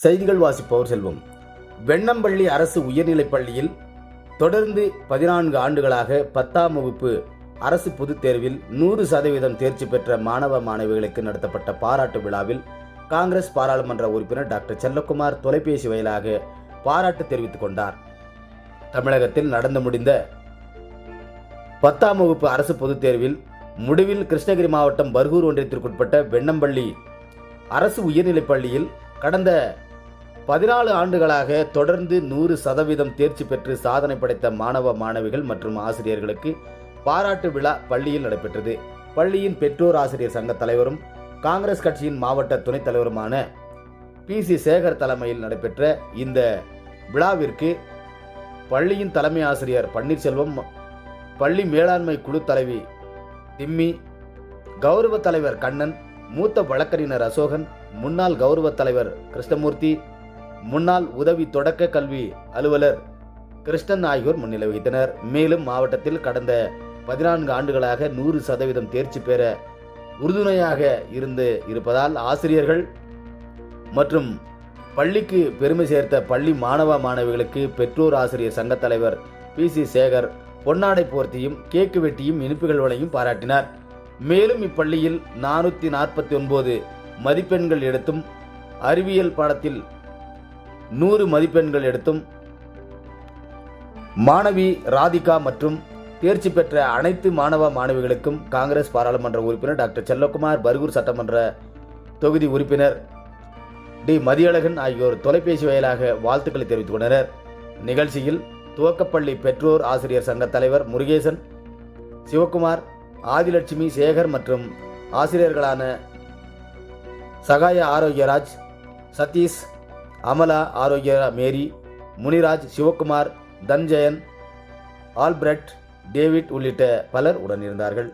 செய்திகள் வாசிப்பவர் செல்வம். வெண்ணம்பள்ளி அரசு உயர்நிலைப் பள்ளியில் தொடர்ந்து பதினான்கு ஆண்டுகளாக பத்தாம் வகுப்பு அரசு பொதுத் தேர்வில் நூறு சதவீதம் தேர்ச்சி பெற்ற மாணவ மாணவிகளுக்கு நடத்தப்பட்ட பாராட்டு விழாவில் காங்கிரஸ் பாராளுமன்ற உறுப்பினர் டாக்டர் செல்லக்குமார் தொலைபேசி வாயிலாக பாராட்டு தெரிவித்துக் கொண்டார். தமிழகத்தில் நடந்து முடிந்த பத்தாம் வகுப்பு அரசு பொதுத் தேர்வில் முடிவில் கிருஷ்ணகிரி மாவட்டம் பர்கூர் ஒன்றியத்திற்குட்பட்ட வெண்ணம்பள்ளி அரசு உயர்நிலைப் பள்ளியில் கடந்த பதினாலு ஆண்டுகளாக தொடர்ந்து நூறு சதவீதம் தேர்ச்சி பெற்று சாதனை படைத்த மாணவ மாணவிகள் மற்றும் ஆசிரியர்களுக்கு பாராட்டு விழா பள்ளியில் நடைபெற்றது. பள்ளியின் பெற்றோர் ஆசிரியர் சங்க தலைவரும் காங்கிரஸ் கட்சியின் மாவட்ட துணைத் தலைவருமான பி. சி. சேகர் தலைமையில் நடைபெற்ற இந்த விழாவிற்கு பள்ளியின் தலைமை ஆசிரியர் பன்னீர்செல்வம் பள்ளி மேலாண்மை குழு தலைவி திம்மி கௌரவ தலைவர் கண்ணன் மூத்த வழக்கறிஞர் அசோகன் முன்னாள் கௌரவ தலைவர் கிருஷ்ணமூர்த்தி முன்னாள் உதவி தொடக்க கல்வி அலுவலர் கிருஷ்ணன் ஆகியோர் முன்னிலை வகித்தனர். மேலும் மாவட்டத்தில் கடந்த பதினான்கு ஆண்டுகளாக நூறு சதவீதம் தேர்ச்சி பெற உறுதுணையாக இருந்து இருப்பதால் ஆசிரியர்கள் மற்றும் பள்ளிக்கு பெருமை சேர்த்த பள்ளி மாணவ மாணவிகளுக்கு பெற்றோர் ஆசிரியர் சங்கத் தலைவர் பி. சி. சேகர் பொன்னாடை போர்த்தியும் கேக்கு வெட்டியும் இனிப்புகள் வழங்கியும் பாராட்டினார். மேலும் இப்பள்ளியில் நானூற்றி நாற்பத்தி ஒன்பது மதிப்பெண்கள் எடுத்தும் அறிவியல் பாடத்தில் நூறு மதிப்பெண்கள் எடுத்தும் மாணவி ராதிகா மற்றும் தேர்ச்சி பெற்ற அனைத்து மாணவ மாணவிகளுக்கும் காங்கிரஸ் பாராளுமன்ற உறுப்பினர் டாக்டர் செல்லகுமார் பர்கூர் சட்டமன்ற தொகுதி உறுப்பினர் டி. மதியழகன் ஆகியோர் தொலைபேசி வாயிலாக வாழ்த்துக்களை தெரிவித்துக் கொண்டனர். நிகழ்ச்சியில் துவக்கப்பள்ளி பெற்றோர் ஆசிரியர் சங்க தலைவர் முருகேசன் சிவகுமார் ஆதிலட்சுமி சேகர் மற்றும் ஆசிரியர்களான சகாய Arokiyaraj Sathish Amala Arokiya Mary Muniraj Sivakumar Dhananjayan Alfred David உள்ளிட்ட பலர் உடனிருந்தார்கள்.